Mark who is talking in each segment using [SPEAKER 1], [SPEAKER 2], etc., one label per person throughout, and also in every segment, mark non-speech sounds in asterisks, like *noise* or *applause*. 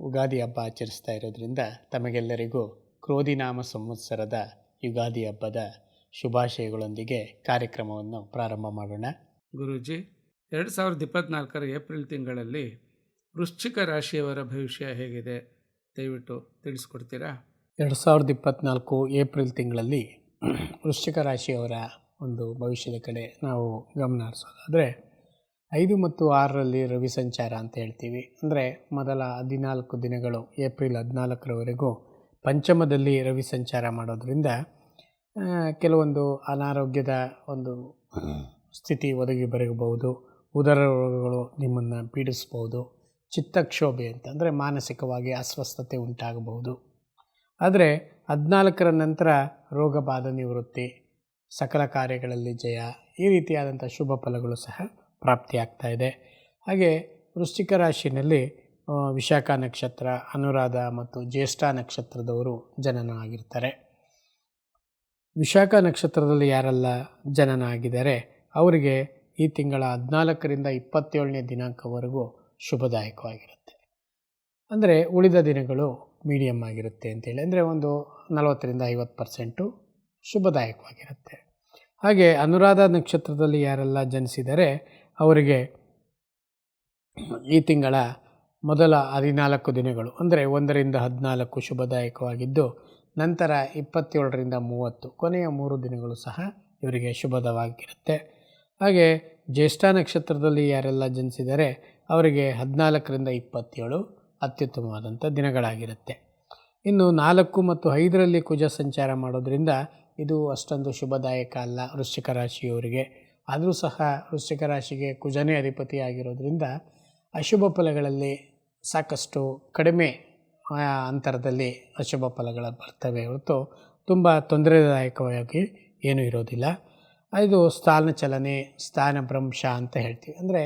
[SPEAKER 1] ಉಗಾದಿ ಹಬ್ಬ ಆಚರಿಸ್ತಾ ಇರೋದ್ರಿಂದ ತಮಗೆಲ್ಲರಿಗೂ ಕ್ರೋಧಿನಾಮ ಸಂವತ್ಸರದ ಯುಗಾದಿ ಹಬ್ಬದ ಶುಭಾಶಯಗಳೊಂದಿಗೆ ಕಾರ್ಯಕ್ರಮವನ್ನು ಪ್ರಾರಂಭ ಮಾಡೋಣ.
[SPEAKER 2] ಗುರೂಜಿ ಎರಡು ಸಾವಿರದ ಇಪ್ಪತ್ನಾಲ್ಕರ ಏಪ್ರಿಲ್ ತಿಂಗಳಲ್ಲಿ ವೃಶ್ಚಿಕ ರಾಶಿಯವರ ಭವಿಷ್ಯ ಹೇಗಿದೆ? ದಯವಿಟ್ಟು ತಿಳಿಸ್ಕೊಡ್ತೀರಾ?
[SPEAKER 1] ಎರಡು ಸಾವಿರದ ಇಪ್ಪತ್ನಾಲ್ಕು ಏಪ್ರಿಲ್ ತಿಂಗಳಲ್ಲಿ ವೃಶ್ಚಿಕ ರಾಶಿಯವರ ಒಂದು ಭವಿಷ್ಯದ ಕಡೆ ನಾವು ಗಮನ ಹರಿಸೋದಾದರೆ ಐದು ಮತ್ತು ಆರರಲ್ಲಿ ರವಿ ಸಂಚಾರ ಅಂತ ಹೇಳ್ತೀವಿ. ಅಂದರೆ ಮೊದಲ ಹದಿನಾಲ್ಕು ದಿನಗಳು ಏಪ್ರಿಲ್ ಹದಿನಾಲ್ಕರವರೆಗೂ ಪಂಚಮದಲ್ಲಿ ರವಿ ಸಂಚಾರ ಮಾಡೋದರಿಂದ ಕೆಲವೊಂದು ಅನಾರೋಗ್ಯದ ಒಂದು ಸ್ಥಿತಿ ಒದಗಿ ಬರಬಹುದು. ಉದರ ರೋಗಗಳು ನಿಮ್ಮನ್ನು ಪೀಡಿಸ್ಬೋದು ಚಿತ್ತಕ್ಷೋಭೆ ಅಂತ ಅಂದರೆ ಮಾನಸಿಕವಾಗಿ ಅಸ್ವಸ್ಥತೆ ಉಂಟಾಗಬಹುದು. ಆದರೆ ಹದಿನಾಲ್ಕರ ನಂತರ ರೋಗಬಾಧ ನಿವೃತ್ತಿ, ಸಕಲ ಕಾರ್ಯಗಳಲ್ಲಿ ಜಯ, ಈ ರೀತಿಯಾದಂಥ ಶುಭ ಫಲಗಳು ಸಹ ಪ್ರಾಪ್ತಿಯಾಗ್ತಾ ಇದೆ ಹಾಗೆ ವೃಶ್ಚಿಕ ರಾಶಿಯಲ್ಲಿ ವಿಶಾಖ ನಕ್ಷತ್ರ, ಅನುರಾಧ ಮತ್ತು ಜ್ಯೇಷ್ಠ ನಕ್ಷತ್ರದವರು ಜನನ ಆಗಿರ್ತಾರೆ ವಿಶಾಖ ನಕ್ಷತ್ರದಲ್ಲಿ ಯಾರೆಲ್ಲ ಜನನ ಆಗಿದ್ದಾರೆ ಅವರಿಗೆ ಈ ತಿಂಗಳ ಹದಿನಾಲ್ಕರಿಂದ ಇಪ್ಪತ್ತೇಳನೇ ದಿನಾಂಕವರೆಗೂ ಶುಭದಾಯಕವಾಗಿರುತ್ತೆ. ಅಂದರೆ ಉಳಿದ ದಿನಗಳು ಮೀಡಿಯಮ್ ಆಗಿರುತ್ತೆ ಅಂತೇಳಿ, ಅಂದರೆ ಒಂದು ನಲವತ್ತರಿಂದ ಐವತ್ತು ಪರ್ಸೆಂಟು ಶುಭದಾಯಕವಾಗಿರುತ್ತೆ. ಹಾಗೆ ಅನುರಾಧ ನಕ್ಷತ್ರದಲ್ಲಿ ಯಾರೆಲ್ಲ ಜನಿಸಿದರೆ ಅವರಿಗೆ ಈ ತಿಂಗಳ ಮೊದಲ ಹದಿನಾಲ್ಕು ದಿನಗಳು, ಅಂದರೆ ಒಂದರಿಂದ ಹದಿನಾಲ್ಕು ಶುಭದಾಯಕವಾಗಿದ್ದು, ನಂತರ ಇಪ್ಪತ್ತೇಳರಿಂದ ಮೂವತ್ತು, ಕೊನೆಯ ಮೂರು ದಿನಗಳು ಸಹ ಇವರಿಗೆ ಶುಭದವಾಗಿರುತ್ತೆ. ಹಾಗೆ ಜ್ಯೇಷ್ಠ ನಕ್ಷತ್ರದಲ್ಲಿ ಯಾರೆಲ್ಲ ಜನಿಸಿದರೆ, ಅವರಿಗೆ ಹದಿನಾಲ್ಕರಿಂದ ಇಪ್ಪತ್ತೇಳು ಅತ್ಯುತ್ತಮವಾದಂಥ ದಿನಗಳಾಗಿರುತ್ತೆ. ಇನ್ನು ನಾಲ್ಕು ಮತ್ತು ಐದರಲ್ಲಿ ಕುಜ ಸಂಚಾರ ಮಾಡೋದರಿಂದ ಇದು ಅಷ್ಟೊಂದು ಶುಭದಾಯಕ ಅಲ್ಲ ವೃಶ್ಚಿಕ ರಾಶಿಯವರಿಗೆ. ಆದರೂ ಸಹ ವೃಶ್ಚಿಕ ರಾಶಿಗೆ ಕುಜನೇ ಅಧಿಪತಿ ಆಗಿರೋದ್ರಿಂದ ಅಶುಭ ಫಲಗಳಲ್ಲಿ ಸಾಕಷ್ಟು ಕಡಿಮೆ ಅಂತರದಲ್ಲಿ ಅಶುಭ ಫಲಗಳು ಬರ್ತವೆ ಹೊರತು ತುಂಬ ತೊಂದರೆದಾಯಕವಾಗಿ ಏನೂ ಇರೋದಿಲ್ಲ. ಇದು ಸ್ಥಾನ ಚಲನೆ, ಸ್ಥಾನ ಭ್ರಂಶ ಅಂತ ಹೇಳ್ತೀವಿ. ಅಂದರೆ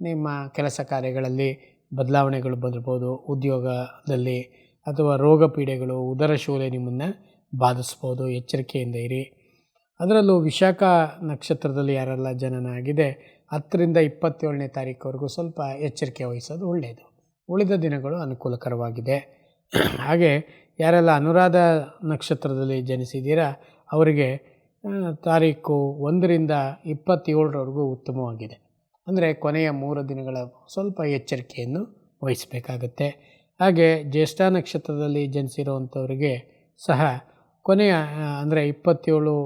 [SPEAKER 1] ನಿಮ್ಮ ಕೆಲಸ ಕಾರ್ಯಗಳಲ್ಲಿ ಬದಲಾವಣೆಗಳು ಬಂದಿರ್ಬೋದು, ಉದ್ಯೋಗದಲ್ಲಿ ಅಥವಾ ರೋಗ ಪೀಡೆಗಳು, ಉದರ ಶೂಲೆ ನಿಮ್ಮನ್ನು ಬಾಧಿಸ್ಬೋದು, ಎಚ್ಚರಿಕೆಯಿಂದ ಇರಿ. ಅದರಲ್ಲೂ ವಿಶಾಖ ನಕ್ಷತ್ರದಲ್ಲಿ ಯಾರೆಲ್ಲ ಜನನ ಆಗಿದೆ ಹತ್ತರಿಂದ ಇಪ್ಪತ್ತೇಳನೇ ತಾರೀಕುವರೆಗೂ ಸ್ವಲ್ಪ ಎಚ್ಚರಿಕೆ ವಹಿಸೋದು ಒಳ್ಳೆಯದು. ಉಳಿದ ದಿನಗಳು ಅನುಕೂಲಕರವಾಗಿದೆ. ಹಾಗೆ ಯಾರೆಲ್ಲ ಅನುರಾಧ ನಕ್ಷತ್ರದಲ್ಲಿ ಜನಿಸಿದ್ದೀರಾ, ಅವರಿಗೆ ತಾರೀಕು ಒಂದರಿಂದ ಇಪ್ಪತ್ತೇಳರವರೆಗೂ ಉತ್ತಮವಾಗಿದೆ. ಅಂದರೆ ಕೊನೆಯ ಮೂರು ದಿನಗಳ ಸ್ವಲ್ಪ ಎಚ್ಚರಿಕೆಯನ್ನು ವಹಿಸಬೇಕಾಗತ್ತೆ. ಹಾಗೆ ಜ್ಯೇಷ್ಠ ನಕ್ಷತ್ರದಲ್ಲಿ ಜನಿಸಿರುವಂಥವರಿಗೆ ಸಹ ಕೊನೆಯ ಅಂದರೆ ಇಪ್ಪತ್ತೇಳು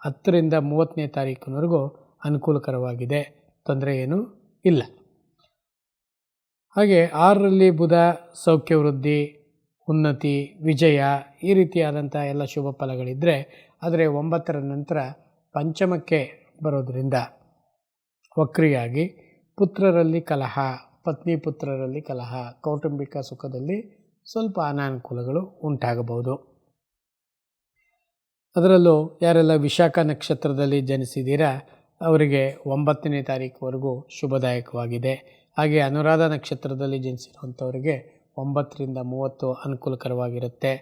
[SPEAKER 1] ಹತ್ತರಿಂದ ಮೂವತ್ತನೇ ತಾರೀಕಿನವರೆಗೂ ಅನುಕೂಲಕರವಾಗಿದೆ. ತೊಂದರೆ ಏನೂ ಇಲ್ಲ. ಹಾಗೆ ಆರರಲ್ಲಿ ಬುಧ ಸೌಖ್ಯ ವೃದ್ಧಿ ಉನ್ನತಿ, ವಿಜಯ ಈ ರೀತಿಯಾದಂಥ ಎಲ್ಲ ಶುಭ ಫಲಗಳಿದ್ದರೆ ಆದರೆ ಒಂಬತ್ತರ ನಂತರ ಪಂಚಮಕ್ಕೆ ಬರೋದರಿಂದ ವಕ್ರಿಯಾಗಿ ಪುತ್ರರಲ್ಲಿ ಕಲಹ, ಪತ್ನಿ ಪುತ್ರರಲ್ಲಿ ಕಲಹ, ಕೌಟುಂಬಿಕ ಸುಖದಲ್ಲಿ ಸ್ವಲ್ಪ ಅನಾನುಕೂಲಗಳು ಉಂಟಾಗಬಹುದು. ಅದರಲ್ಲೂ ಯಾರೆಲ್ಲ ವಿಶಾಖ ನಕ್ಷತ್ರದಲ್ಲಿ ಜನಿಸಿದ್ದೀರಾ, ಅವರಿಗೆ ಒಂಬತ್ತನೇ ತಾರೀಕುವರೆಗೂ ಶುಭದಾಯಕವಾಗಿದೆ. ಹಾಗೆ ಅನುರಾಧ ನಕ್ಷತ್ರದಲ್ಲಿ ಜನಿಸಿರುವಂಥವರಿಗೆ ಒಂಬತ್ತರಿಂದ ಮೂವತ್ತು ಅನುಕೂಲಕರವಾಗಿರುತ್ತೆ.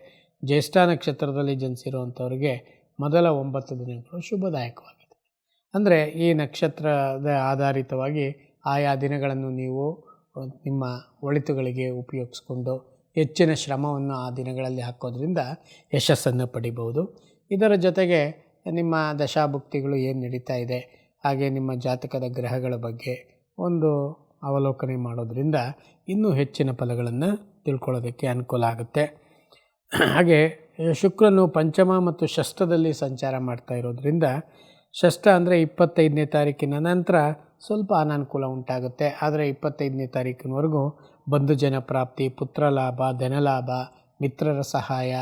[SPEAKER 1] ಜ್ಯೇಷ್ಠ ನಕ್ಷತ್ರದಲ್ಲಿ ಜನಿಸಿರುವಂಥವ್ರಿಗೆ ಮೊದಲ ಒಂಬತ್ತು ದಿನಗಳು ಶುಭದಾಯಕವಾಗಿದೆ. ಅಂದರೆ ಈ ನಕ್ಷತ್ರದ ಆಧಾರಿತವಾಗಿ ಆಯಾ ದಿನಗಳನ್ನು ನೀವು ನಿಮ್ಮ ಒಳಿತುಗಳಿಗೆ ಉಪಯೋಗಿಸ್ಕೊಂಡು ಹೆಚ್ಚಿನ ಶ್ರಮವನ್ನು ಆ ದಿನಗಳಲ್ಲಿ ಹಾಕೋದ್ರಿಂದ ಯಶಸ್ಸನ್ನು ಪಡಿಬೋದು ಇದರ ಜೊತೆಗೆ ನಿಮ್ಮ ದಶಾಭುಕ್ತಿಗಳು ಏನು ನಡೀತಾ ಇದೆ? ಹಾಗೆ ನಿಮ್ಮ ಜಾತಕದ ಗ್ರಹಗಳ ಬಗ್ಗೆ ಒಂದು ಅವಲೋಕನೆ ಮಾಡೋದರಿಂದ ಇನ್ನೂ ಹೆಚ್ಚಿನ ಫಲಗಳನ್ನು ತಿಳ್ಕೊಳ್ಳೋದಕ್ಕೆ ಅನುಕೂಲ ಆಗುತ್ತೆ. ಹಾಗೆ ಶುಕ್ರನು ಪಂಚಮ ಮತ್ತು ಷಷ್ಠದಲ್ಲಿ ಸಂಚಾರ ಮಾಡ್ತಾ ಇರೋದ್ರಿಂದ ಷಷ್ಠ ಅಂದರೆ ಇಪ್ಪತ್ತೈದನೇ ತಾರೀಕಿನ ನಂತರ ಸ್ವಲ್ಪ ಅನಾನುಕೂಲ ಉಂಟಾಗುತ್ತೆ. ಆದರೆ ಇಪ್ಪತ್ತೈದನೇ ತಾರೀಕಿನವರೆಗೂ ಬಂಧು ಜನ ಪ್ರಾಪ್ತಿ ಪುತ್ರ ಲಾಭ ಧನಲಾಭ, ಮಿತ್ರರ ಸಹಾಯ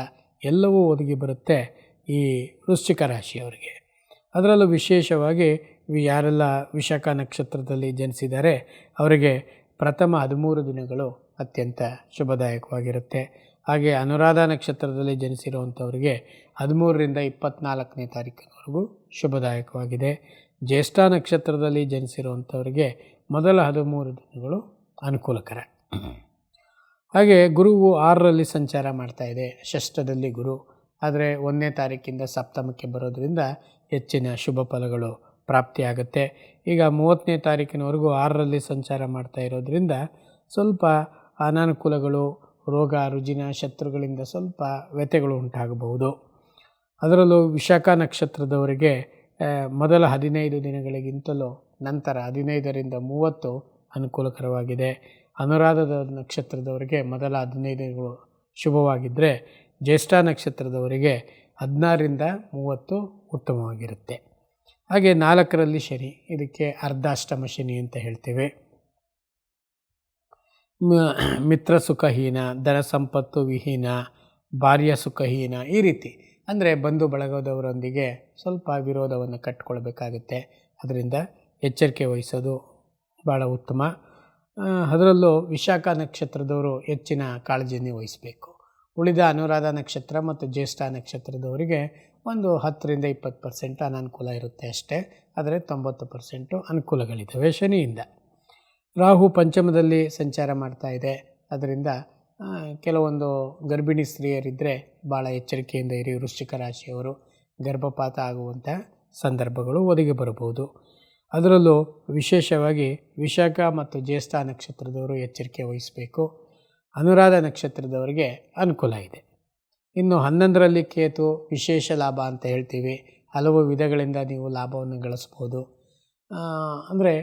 [SPEAKER 1] ಎಲ್ಲವೂ ಒದಗಿ ಬರುತ್ತೆ. ಈ ವೃಶ್ಚಿಕ ರಾಶಿಯವರಿಗೆ. ಅದರಲ್ಲೂ ವಿಶೇಷವಾಗಿ ಯಾರೆಲ್ಲ ವಿಶಾಖ ನಕ್ಷತ್ರದಲ್ಲಿ ಜನಿಸಿದ್ದಾರೆ, ಅವರಿಗೆ ಪ್ರಥಮ ಹದಿಮೂರು ದಿನಗಳು ಅತ್ಯಂತ ಶುಭದಾಯಕವಾಗಿರುತ್ತೆ. ಹಾಗೆ ಅನುರಾಧ ನಕ್ಷತ್ರದಲ್ಲಿ ಜನಿಸಿರುವಂಥವರಿಗೆ ಹದಿಮೂರರಿಂದ ಇಪ್ಪತ್ತ್ನಾಲ್ಕನೇ ತಾರೀಕಿನವರೆಗೂ ಶುಭದಾಯಕವಾಗಿದೆ. ಜ್ಯೇಷ್ಠ ನಕ್ಷತ್ರದಲ್ಲಿ ಜನಿಸಿರುವಂಥವರಿಗೆ ಮೊದಲ ಹದಿಮೂರು ದಿನಗಳು ಅನುಕೂಲಕರ. ಹಾಗೆ ಗುರುವು ಆರರಲ್ಲಿ ಸಂಚಾರ ಮಾಡ್ತಾಯಿದೆ ಷಷ್ಠದಲ್ಲಿ ಗುರು. ಆದರೆ ಒಂದನೇ ತಾರೀಕಿಂದ ಸಪ್ತಮಕ್ಕೆ ಬರೋದರಿಂದ ಹೆಚ್ಚಿನ ಶುಭ ಫಲಗಳು ಪ್ರಾಪ್ತಿಯಾಗುತ್ತೆ. ಈಗ ಮೂವತ್ತನೇ ತಾರೀಕಿನವರೆಗೂ ಆರರಲ್ಲಿ ಸಂಚಾರ ಮಾಡ್ತಾ ಇರೋದರಿಂದ ಸ್ವಲ್ಪ ಅನಾನುಕೂಲಗಳು, ರೋಗ, ರುಜಿನ, ಶತ್ರುಗಳಿಂದ ಸ್ವಲ್ಪ ವ್ಯತೆಗಳು ಉಂಟಾಗಬಹುದು. ಅದರಲ್ಲೂ ವಿಶಾಖ ನಕ್ಷತ್ರದವರಿಗೆ ಮೊದಲ ಹದಿನೈದು ದಿನಗಳಿಗಿಂತಲೂ ನಂತರ ಹದಿನೈದರಿಂದ ಮೂವತ್ತು ಅನುಕೂಲಕರವಾಗಿದೆ. ಅನುರಾಧದ ನಕ್ಷತ್ರದವರಿಗೆ ಮೊದಲ ಹದಿನೈದು ದಿನಗಳು ಶುಭವಾಗಿದ್ದರೆ ಜ್ಯೇಷ್ಠ ನಕ್ಷತ್ರದವರಿಗೆ ಹದಿನಾರರಿಂದ ಮೂವತ್ತು ಉತ್ತಮವಾಗಿರುತ್ತೆ. ಹಾಗೆ ನಾಲ್ಕರಲ್ಲಿ ಶನಿ, ಇದಕ್ಕೆ ಅರ್ಧಾಷ್ಟಮ ಶನಿ ಅಂತ ಹೇಳ್ತೇವೆ. ಮಿತ್ರ ಸುಖಹೀನ, ಧನ ಸಂಪತ್ತು ವಿಹೀನ, ಭಾರ್ಯ ಸುಖಹೀನ ಈ ರೀತಿ. ಅಂದರೆ ಬಂಧು ಬಳಗದವರೊಂದಿಗೆ ಸ್ವಲ್ಪ ವಿರೋಧವನ್ನು ಕಟ್ಟಿಕೊಳ್ಬೇಕಾಗುತ್ತೆ ಅದರಿಂದ ಎಚ್ಚರಿಕೆ ವಹಿಸೋದು ಭಾಳ ಉತ್ತಮ. ಅದರಲ್ಲೂ ವಿಶಾಖ ನಕ್ಷತ್ರದವರು ಹೆಚ್ಚಿನ ಕಾಳಜಿಯನ್ನು ವಹಿಸಬೇಕು. ಉಳಿದ ಅನುರಾಧ ನಕ್ಷತ್ರ ಮತ್ತು ಜ್ಯೇಷ್ಠ ನಕ್ಷತ್ರದವರಿಗೆ ಒಂದು ಹತ್ತರಿಂದ ಇಪ್ಪತ್ತು ಪರ್ಸೆಂಟ್ ಅನಾನುಕೂಲ ಇರುತ್ತೆ ಅಷ್ಟೇ. ಆದರೆ ತೊಂಬತ್ತು ಪರ್ಸೆಂಟು ಅನುಕೂಲಗಳಿದ್ದಾವೆ ಶನಿಯಿಂದ. ರಾಹು ಪಂಚಮದಲ್ಲಿ ಸಂಚಾರ ಮಾಡ್ತಾ ಇದೆ. ಅದರಿಂದ ಕೆಲವೊಂದು ಗರ್ಭಿಣಿ ಸ್ತ್ರೀಯರಿದ್ದರೆ ಭಾಳ ಎಚ್ಚರಿಕೆಯಿಂದ ಇರಿ, ವೃಶ್ಚಿಕ ರಾಶಿಯವರು ಗರ್ಭಪಾತ ಆಗುವಂಥ ಸಂದರ್ಭಗಳು ಒದಗಿ ಬರಬಹುದು. ಅದರಲ್ಲೂ ವಿಶೇಷವಾಗಿ ವಿಶಾಖ ಮತ್ತು ಜ್ಯೇಷ್ಠ ನಕ್ಷತ್ರದವರು ಎಚ್ಚರಿಕೆ ವಹಿಸಬೇಕು. ಅನುರಾಧ ನಕ್ಷತ್ರದವರಿಗೆ ಅನುಕೂಲ ಇದೆ. ಇನ್ನು ಹನ್ನೊಂದರಲ್ಲಿ ಕೇತು ವಿಶೇಷ ಲಾಭ ಅಂತ ಹೇಳ್ತೀವಿ. ಹಲವು ವಿಧಗಳಿಂದ ನೀವು ಲಾಭವನ್ನು ಗಳಿಸ್ಬೋದು ಅಂದರೆ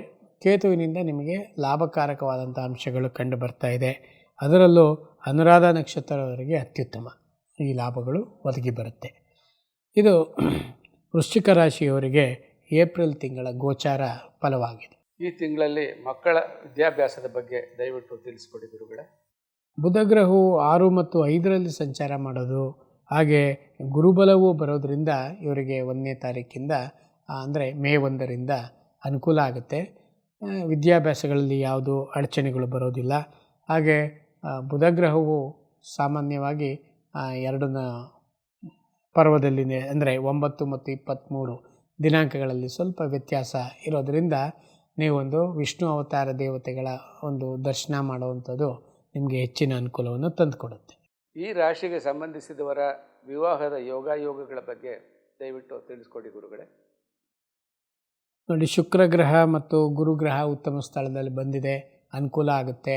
[SPEAKER 1] ಕೇತುವಿನಿಂದ ನಿಮಗೆ ಲಾಭಕಾರಕವಾದಂಥ ಅಂಶಗಳು ಕಂಡು ಬರ್ತಾ ಇದೆ. ಅದರಲ್ಲೂ ಅನುರಾಧ ನಕ್ಷತ್ರದವರಿಗೆ ಅತ್ಯುತ್ತಮ ಈ ಲಾಭಗಳು ಒದಗಿ ಬರುತ್ತೆ. ಇದು ವೃಶ್ಚಿಕ ರಾಶಿಯವರಿಗೆ ಏಪ್ರಿಲ್ ತಿಂಗಳ ಗೋಚಾರ ಫಲವಾಗಿದೆ.
[SPEAKER 2] ಈ ತಿಂಗಳಲ್ಲಿ ಮಕ್ಕಳ ವಿದ್ಯಾಭ್ಯಾಸದ ಬಗ್ಗೆ ದಯವಿಟ್ಟು ತಿಳಿಸ್ಕೊಡಿ ಗುರುಗಳೇ.
[SPEAKER 1] ಬುಧಗ್ರಹವು ಆರು ಮತ್ತು ಐದರಲ್ಲಿ ಸಂಚಾರ ಮಾಡೋದು. ಹಾಗೆ ಗುರುಬಲವು ಬರೋದರಿಂದ ಇವರಿಗೆ ಒಂದನೇ ತಾರೀಕಿಂದ ಅಂದರೆ ಮೇ ಒಂದರಿಂದ ಅನುಕೂಲ ಆಗುತ್ತೆ. ವಿದ್ಯಾಭ್ಯಾಸಗಳಲ್ಲಿ ಯಾವುದು ಅಡಚಣೆಗಳು ಬರೋದಿಲ್ಲ. ಹಾಗೆ ಬುಧಗ್ರಹವು ಸಾಮಾನ್ಯವಾಗಿ ಎರಡನ ಪರ್ವದಲ್ಲಿ ಅಂದರೆ ಒಂಬತ್ತು ಮತ್ತು ಇಪ್ಪತ್ತ್ಮೂರು ದಿನಾಂಕಗಳಲ್ಲಿ ಸ್ವಲ್ಪ ವ್ಯತ್ಯಾಸ ಇರೋದರಿಂದ ನೀವೊಂದು ವಿಷ್ಣು ಅವತಾರ ದೇವತೆಗಳ ಒಂದು ದರ್ಶನ ಮಾಡುವಂಥದ್ದು ನಿಮಗೆ ಹೆಚ್ಚಿನ ಅನುಕೂಲವನ್ನು ತಂದುಕೊಡುತ್ತೆ
[SPEAKER 2] ಈ ರಾಶಿಗೆ ಸಂಬಂಧಿಸಿದವರ ವಿವಾಹದ ಯೋಗಾಯೋಗಗಳ ಬಗ್ಗೆ ದಯವಿಟ್ಟು ತಿಳಿಸ್ಕೊಡಿ ಗುರುಗಳೇ.
[SPEAKER 1] ನೋಡಿ ಶುಕ್ರ ಗ್ರಹ ಮತ್ತು ಗುರುಗ್ರಹ ಉತ್ತಮ ಸ್ಥಳದಲ್ಲಿ ಬಂದಿದೆ ಅನುಕೂಲ ಆಗುತ್ತೆ.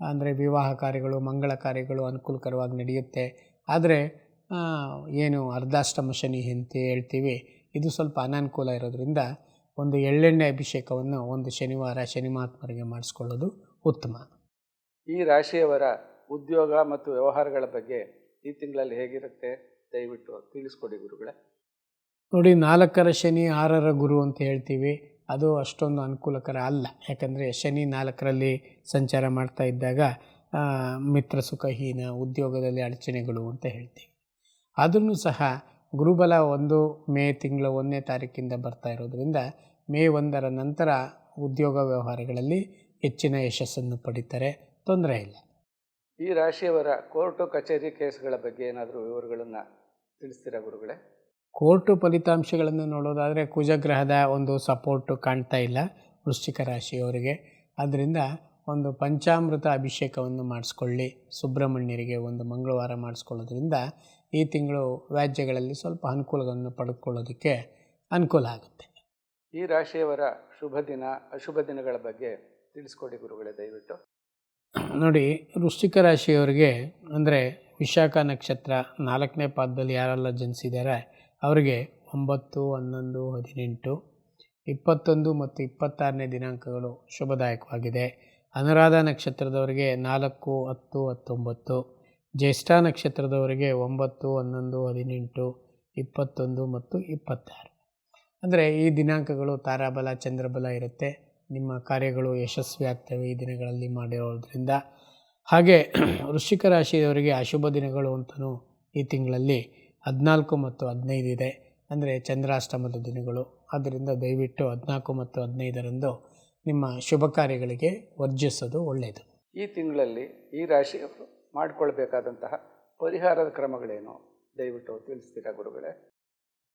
[SPEAKER 1] ಅಂದರೆ ವಿವಾಹ ಕಾರ್ಯಗಳು ಮಂಗಳ ಕಾರ್ಯಗಳು ಅನುಕೂಲಕರವಾಗಿ ನಡೆಯುತ್ತೆ. ಆದರೆ ಏನು ಅರ್ಧಾಷ್ಟಮ ಶನಿ ಅಂತ ಹೇಳ್ತೀವಿ ಇದು ಸ್ವಲ್ಪ ಅನಾನುಕೂಲ ಇರೋದ್ರಿಂದ ಒಂದು ಎಳ್ಳೆಣ್ಣೆ ಅಭಿಷೇಕವನ್ನು ಒಂದು ಶನಿವಾರ ಶನಿ ಮಹಾತ್ಮರಿಗೆ ಮಾಡಿಸ್ಕೊಳ್ಳೋದು ಉತ್ತಮ.
[SPEAKER 2] ಈ ರಾಶಿಯವರ ಉದ್ಯೋಗ ಮತ್ತು ವ್ಯವಹಾರಗಳ ಬಗ್ಗೆ ಈ ತಿಂಗಳಲ್ಲಿ ಹೇಗಿರುತ್ತೆ? ದಯವಿಟ್ಟು ತಿಳಿಸ್ಕೊಡಿ ಗುರುಗಳೇ.
[SPEAKER 1] ನೋಡಿ, ನಾಲ್ಕರ ಶನಿ, ಆರರ ಗುರು ಅಂತ ಹೇಳ್ತೀವಿ. ಅದು ಅಷ್ಟೊಂದು ಅನುಕೂಲಕರ ಅಲ್ಲ. ಯಾಕಂದರೆ ಶನಿ ನಾಲ್ಕರಲ್ಲಿ ಸಂಚಾರ ಮಾಡ್ತಾ ಇದ್ದಾಗ ಮಿತ್ರ ಸುಖಹೀನ ಉದ್ಯೋಗದಲ್ಲಿ ಅಡಚಣೆಗಳು ಅಂತ ಹೇಳ್ತೀವಿ. ಅದನ್ನು ಸಹ ಗುರುಬಲ ಒಂದು, ಮೇ ತಿಂಗಳ ಒಂದನೇ ತಾರೀಕಿಂದ ಬರ್ತಾ ಇರೋದ್ರಿಂದ, ಮೇ ಒಂದರ ನಂತರ ಉದ್ಯೋಗ ವ್ಯವಹಾರಗಳಲ್ಲಿ ಹೆಚ್ಚಿನ ಯಶಸ್ಸನ್ನು ಪಡಿತಾರೆ. ತೊಂದರೆ ಇಲ್ಲ.
[SPEAKER 2] ಈ ರಾಶಿಯವರ ಕೋರ್ಟು ಕಚೇರಿ ಕೇಸ್ಗಳ ಬಗ್ಗೆ ಏನಾದರೂ ವಿವರಗಳನ್ನು ತಿಳಿಸ್ತೀರಾ ಗುರುಗಳೇ?
[SPEAKER 1] ಕೋರ್ಟು ಫಲಿತಾಂಶಗಳನ್ನು ನೋಡೋದಾದರೆ ಕುಜಗ್ರಹದ ಒಂದು ಸಪೋರ್ಟು ಕಾಣ್ತಾ ಇಲ್ಲ ವೃಶ್ಚಿಕ ರಾಶಿಯವರಿಗೆ. ಆದ್ದರಿಂದ ಒಂದು ಪಂಚಾಮೃತ ಅಭಿಷೇಕವನ್ನು ಮಾಡಿಸ್ಕೊಳ್ಳಿ. ಸುಬ್ರಹ್ಮಣ್ಯರಿಗೆ ಒಂದು ಮಂಗಳವಾರ ಮಾಡಿಸ್ಕೊಳ್ಳೋದ್ರಿಂದ ಈ ತಿಂಗಳು ವ್ಯಾಜ್ಯಗಳಲ್ಲಿ ಸ್ವಲ್ಪ ಅನುಕೂಲವನ್ನು ಪಡೆದುಕೊಳ್ಳೋದಕ್ಕೆ ಅನುಕೂಲ ಆಗುತ್ತೆ.
[SPEAKER 2] ಈ ರಾಶಿಯವರ ಶುಭ ದಿನ ಅಶುಭ ದಿನಗಳ ಬಗ್ಗೆ ತಿಳಿಸ್ಕೊಡಿ ಗುರುಗಳೇ ದಯವಿಟ್ಟು.
[SPEAKER 1] ನೋಡಿ, ವೃಶ್ಚಿಕ ರಾಶಿಯವರಿಗೆ, ಅಂದರೆ ವಿಶಾಖ ನಕ್ಷತ್ರ ನಾಲ್ಕನೇ ಪಾದದಲ್ಲಿ ಯಾರೆಲ್ಲ ಜನಿಸಿದ್ದಾರೆ ಅವರಿಗೆ ಒಂಬತ್ತು, ಹನ್ನೊಂದು, ಹದಿನೆಂಟು, ಇಪ್ಪತ್ತೊಂದು ಮತ್ತು ಇಪ್ಪತ್ತಾರನೇ ದಿನಾಂಕಗಳು ಶುಭದಾಯಕವಾಗಿದೆ. ಅನುರಾಧ ನಕ್ಷತ್ರದವರಿಗೆ ನಾಲ್ಕು, ಹತ್ತು, ಹತ್ತೊಂಬತ್ತು, ಜ್ಯೇಷ್ಠ ನಕ್ಷತ್ರದವರಿಗೆ ಒಂಬತ್ತು, ಹನ್ನೊಂದು, ಹದಿನೆಂಟು, ಇಪ್ಪತ್ತೊಂದು ಮತ್ತು ಇಪ್ಪತ್ತಾರು. ಅಂದರೆ ಈ ದಿನಾಂಕಗಳು ತಾರಾಬಲ, ಚಂದ್ರಬಲ ಇರುತ್ತೆ. ನಿಮ್ಮ ಕಾರ್ಯಗಳು ಯಶಸ್ವಿ ಆಗ್ತವೆ ಈ ದಿನಗಳಲ್ಲಿ ಮಾಡಿರೋದ್ರಿಂದ. ಹಾಗೆ *clears throat* ವೃಶ್ಚಿಕ ರಾಶಿಯವರಿಗೆ ಅಶುಭ ದಿನಗಳು ಅಂತಲೂ ಈ ತಿಂಗಳಲ್ಲಿ ಹದಿನಾಲ್ಕು ಮತ್ತು ಹದಿನೈದು ಇದೆ. ಅಂದರೆ ಚಂದ್ರಾಷ್ಟಮದ ದಿನಗಳು. ಆದ್ದರಿಂದ ದಯವಿಟ್ಟು ಹದಿನಾಲ್ಕು ಮತ್ತು ಹದಿನೈದರಂದು ನಿಮ್ಮ ಶುಭ ಕಾರ್ಯಗಳಿಗೆ ವರ್ಜಿಸೋದು ಒಳ್ಳೆಯದು
[SPEAKER 2] ಈ ತಿಂಗಳಲ್ಲಿ ಈ ರಾಶಿಯವರು ಮಾಡಿಕೊಳ್ಬೇಕಾದಂತಹ ಪರಿಹಾರದ ಕ್ರಮಗಳೇನು? ದಯವಿಟ್ಟು ತಿಳಿಸ್ತೀರಾ ಗುರುಗಳೇ?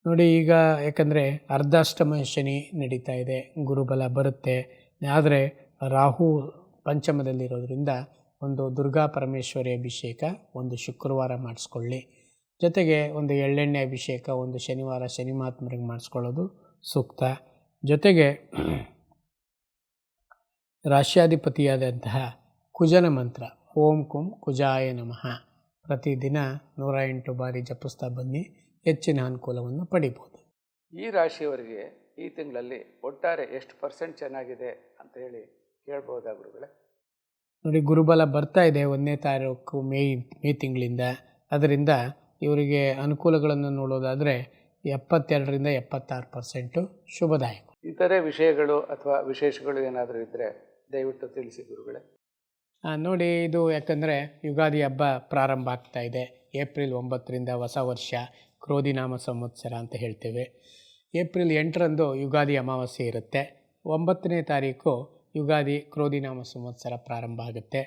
[SPEAKER 1] ನೋಡಿ, ಈಗ ಯಾಕಂದರೆ ಅರ್ಧಾಷ್ಟಮ ಶನಿ ನಡೀತಾ ಇದೆ, ಗುರುಬಲ ಬರುತ್ತೆ. ಆದರೆ ರಾಹು ಪಂಚಮದಲ್ಲಿರೋದ್ರಿಂದ ಒಂದು ದುರ್ಗಾ ಪರಮೇಶ್ವರಿ ಅಭಿಷೇಕ ಒಂದು ಶುಕ್ರವಾರ ಮಾಡಿಸ್ಕೊಳ್ಳಿ. ಜೊತೆಗೆ ಒಂದು ಎಳ್ಳೆಣ್ಣೆ ಅಭಿಷೇಕ ಒಂದು ಶನಿವಾರ ಶನಿ ಮಹಾತ್ಮರಿಗೆ ಮಾಡಿಸ್ಕೊಳ್ಳೋದು ಸೂಕ್ತ. ಜೊತೆಗೆ ರಾಶ್ಯಾಧಿಪತಿಯಾದಂತಹ ಕುಜನ ಮಂತ್ರ, ಓಂ ಕುಂ ಕುಜಾಯ ನಮಃ. ಪ್ರತಿದಿನ ನೂರ ಎಂಟು ಬಾರಿ ಜಪಿಸ್ತಾ ಬನ್ನಿ. ಹೆಚ್ಚಿನ ಅನುಕೂಲವನ್ನು ಪಡಿಬೋದು.
[SPEAKER 2] ಈ ರಾಶಿಯವರಿಗೆ ಈ ತಿಂಗಳಲ್ಲಿ ಒಟ್ಟಾರೆ ಎಷ್ಟು ಪರ್ಸೆಂಟ್ ಚೆನ್ನಾಗಿದೆ ಅಂತ ಹೇಳಿ ಕೇಳ್ಬೋದಾ ಗುರುಗಳೇ
[SPEAKER 1] ನೋಡಿ ಗುರುಬಲ ಬರ್ತಾ ಇದೆ ಒಂದನೇ ತಾರೀಕು ಮೇ ಮೇ ತಿಂಗಳಿಂದ. ಅದರಿಂದ ಇವರಿಗೆ ಅನುಕೂಲಗಳನ್ನು ನೋಡೋದಾದರೆ ಎಪ್ಪತ್ತೆರಡರಿಂದ ಎಪ್ಪತ್ತಾರು ಪರ್ಸೆಂಟು ಶುಭದಾಯಕ.
[SPEAKER 2] ಇತರೆ ವಿಷಯಗಳು ಅಥವಾ ವಿಶೇಷಗಳು ಏನಾದರೂ ಇದ್ದರೆ ದಯವಿಟ್ಟು ತಿಳಿಸಿ ಗುರುಗಳೇ.
[SPEAKER 1] ನೋಡಿ ಇದು ಯಾಕಂದರೆ ಯುಗಾದಿ ಹಬ್ಬ ಪ್ರಾರಂಭ ಆಗ್ತಾ ಇದೆ. ಏಪ್ರಿಲ್ ಒಂಬತ್ತರಿಂದ ಹೊಸ ವರ್ಷ. ಕ್ರೋಧಿನಾಮ ಸಂವತ್ಸರ ಅಂತ ಹೇಳ್ತೇವೆ. ಏಪ್ರಿಲ್ ಎಂಟರಂದು ಯುಗಾದಿ ಅಮಾವಾಸ್ಯೆ ಇರುತ್ತೆ. ಒಂಬತ್ತನೇ ತಾರೀಕು ಯುಗಾದಿ ಕ್ರೋಧಿನಾಮ ಸಂವತ್ಸರ ಪ್ರಾರಂಭ ಆಗುತ್ತೆ.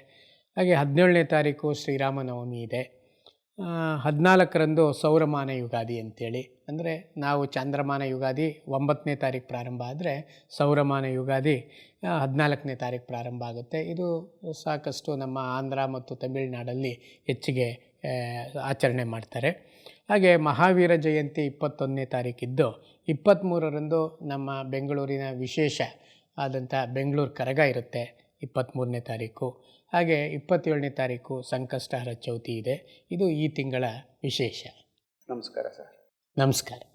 [SPEAKER 1] ಹಾಗೆ ಹದಿನೇಳನೇ ತಾರೀಕು ಶ್ರೀರಾಮನವಮಿ ಇದೆ. ಹದಿನಾಲ್ಕರಂದು ಸೌರಮಾನ ಯುಗಾದಿ ಅಂತೇಳಿ. ಅಂದರೆ ನಾವು ಚಾಂದ್ರಮಾನ ಯುಗಾದಿ ಒಂಬತ್ತನೇ ತಾರೀಕು ಪ್ರಾರಂಭ ಆದರೆ ಸೌರಮಾನ ಯುಗಾದಿ ಹದಿನಾಲ್ಕನೇ ತಾರೀಕು ಪ್ರಾರಂಭ ಆಗುತ್ತೆ. ಇದು ಸಾಕಷ್ಟು ನಮ್ಮ ಆಂಧ್ರ ಮತ್ತು ತಮಿಳುನಾಡಲ್ಲಿ ಹೆಚ್ಚಿಗೆ ಆಚರಣೆ ಮಾಡ್ತಾರೆ. ಹಾಗೆ ಮಹಾವೀರ ಜಯಂತಿ ಇಪ್ಪತ್ತೊಂದನೇ ತಾರೀಕಿದ್ದು ಇಪ್ಪತ್ತ್ಮೂರರಂದು ನಮ್ಮ ಬೆಂಗಳೂರಿನ ವಿಶೇಷ ಆದಂಥ ಬೆಂಗಳೂರು ಕರಗ ಇರುತ್ತೆ ಇಪ್ಪತ್ತ್ಮೂರನೇ ತಾರೀಕು. ಹಾಗೆ ಇಪ್ಪತ್ತೇಳನೇ ತಾರೀಕು ಸಂಕಷ್ಟಹರ ಚೌತಿ ಇದೆ. ಇದು ಈ ತಿಂಗಳ ವಿಶೇಷ.
[SPEAKER 2] ನಮಸ್ಕಾರ ಸರ್.
[SPEAKER 1] ನಮಸ್ಕಾರ.